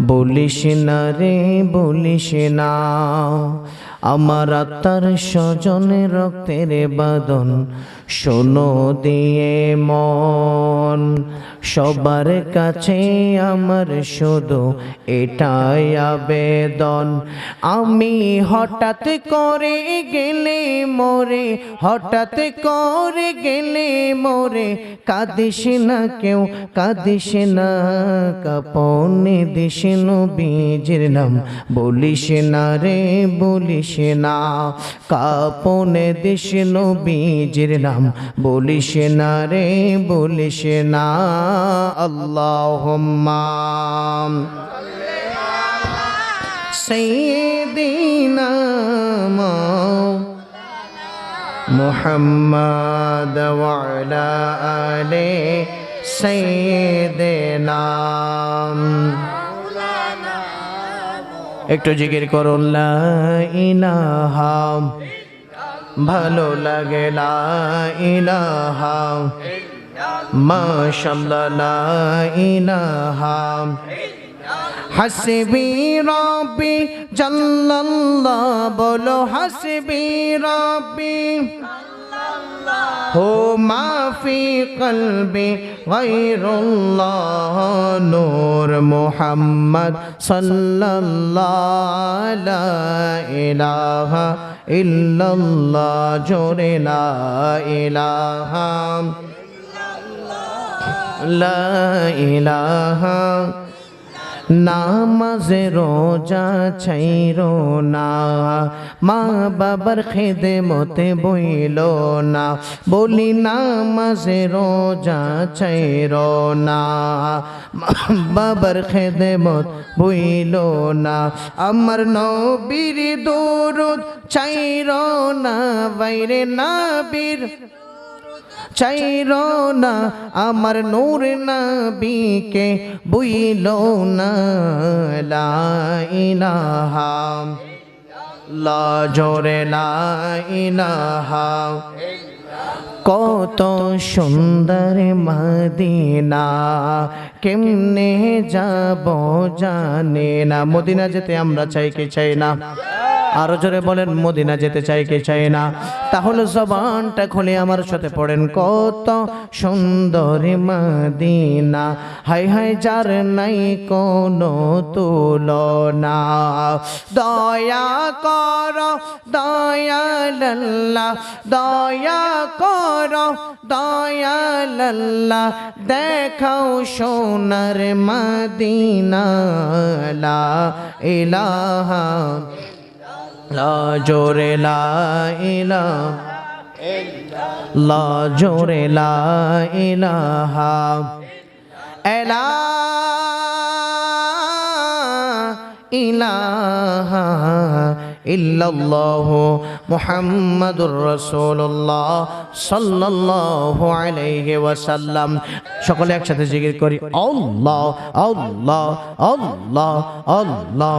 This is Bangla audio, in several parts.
বলিস না রে, বলিস না। আমার আত্মার স্বজনে রক্তের বাদন শোনো দিয়ে মন। সবার কাছে আমার শুধু এটাই আবেদন। আমি হঠাৎ করে গেলে মোরে হঠাৎ করে গেলে মোরে কাঁদিস না কেউ কাঁদিস না কাপনে দিস বীজের নাম বলিস না রে বলিস না কাপনে দিস বীজের নাম বলিস না রে বলিস না আল্লাহ سيدنا محمد وعلى آل سيدنا একটু জিকির করুন লা ইলাহা ভালো লাগে লা ইলাহা মাশাআল্লাহ লা ইলাহা হাসবি রব্বি, জাল্লাল্লাহ বলো হাসবি রব্বি। হো মাফি কলবি গৈরুল্লাহ নূর মুহাম্মদ সাল্লাল্লাহ ইলাহা ইল্লাল্লাহ, জোরে লা ইলাহা। লা ইলাহা নামাজে রোজা ছাইর না। মা বাবার খেদে মতে বইল না। বলি, নামাজে রোজা ছাইর না। বাবার খেদে মত বইল না। আমার নবীর দৌরদ চাইর না। বাইরে নাবির চাইর না আমার নূর নবীকে, বুইল না, লা ইলাহা লা জোরে লা ইলাহা। কত সুন্দর মদিনা, কেমনে যাব জানে না। মদিনা যেতে আমরা চাই কি চাই না? আরও জোরে বলেন, মদিনা যেতে চাই কি চাই না? তাহলে জবানটা খুলে আমার সাথে পড়েন, কত সুন্দর মদিনা, হাই হাই যার নাই কোনো তুলনা। দয়া কর দয়াল্লাহ দয়া কর দয়াল্লাহ দেখাও সোনার মদিনা ইলাহা জোরে লা ইলাহা লা এলা ইলাহা ইল্লাল্লাহু মুহাম্মাদুর রাসূলুল্লাহ সাল্লাল্লাহু আলাইহি ওয়াসাল্লাম। সকলে একসাথে জিকির করি, আল্লাহ আল্লাহ আল্লাহ আল্লাহ।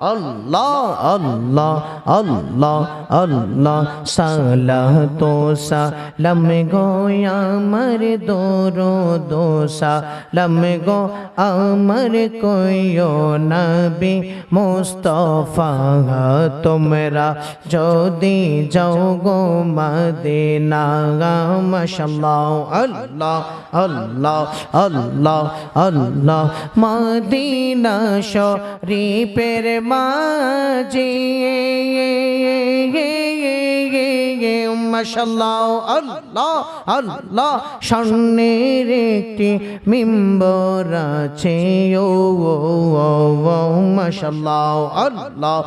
আল্লাহ আল্লাহ আল্লাহ আল্লাহ সালাহ তো সালাম গো আমার দোরো দোসা লম গো আমার কইও নবী মুস্তফা, তোমরা যদি যাও গো মদিনা মাশাল্লাহ আল্লাহ আল্লাহ আল্লাহ আল্লাহ, মদিনা শরীফের মাশাল্লাহ স্বর্ণের একটি মিম্বর আছে ও মাশাল্লাহ আল্লাহ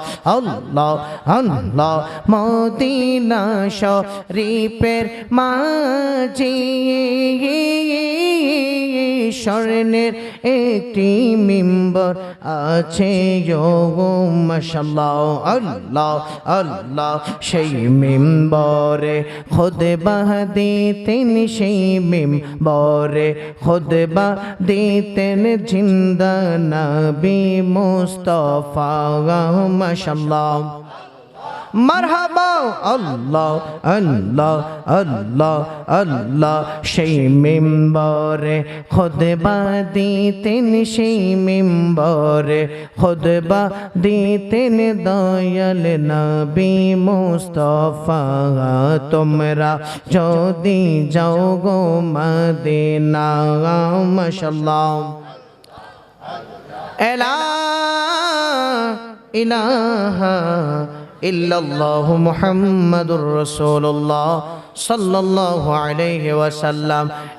আল্লাহ মদিনা শরীফের মাঝে স্বর্ণের একটি মিম্বর আছে। মাশাল্লাহ আল্লাহ আল্লাহ। সেই মিম্বরে খুদে বাহ দিতেন, সেই মিম্বরে খুদে বা দিতেন জিন্দা নবী মুস্তফা মাশাল্লাহ মারহাবা, আল্লাহ আল্লাহ আল্লাহ আল্লাহ। সেই মিম্বরে খুদবা দিতেন, সেই মিম্বরে খুদবা দিতেন। দয়াল নবী মুস্তফা, তোমরা যদি যাও গো মদিনা মাশাল্লাহ এলা ইলাহা ইল্লাল্লাহু মুহাম্মাদুর রাসূলুল্লাহ সাল্লাল্লাহু ওয়াসাল্লাম।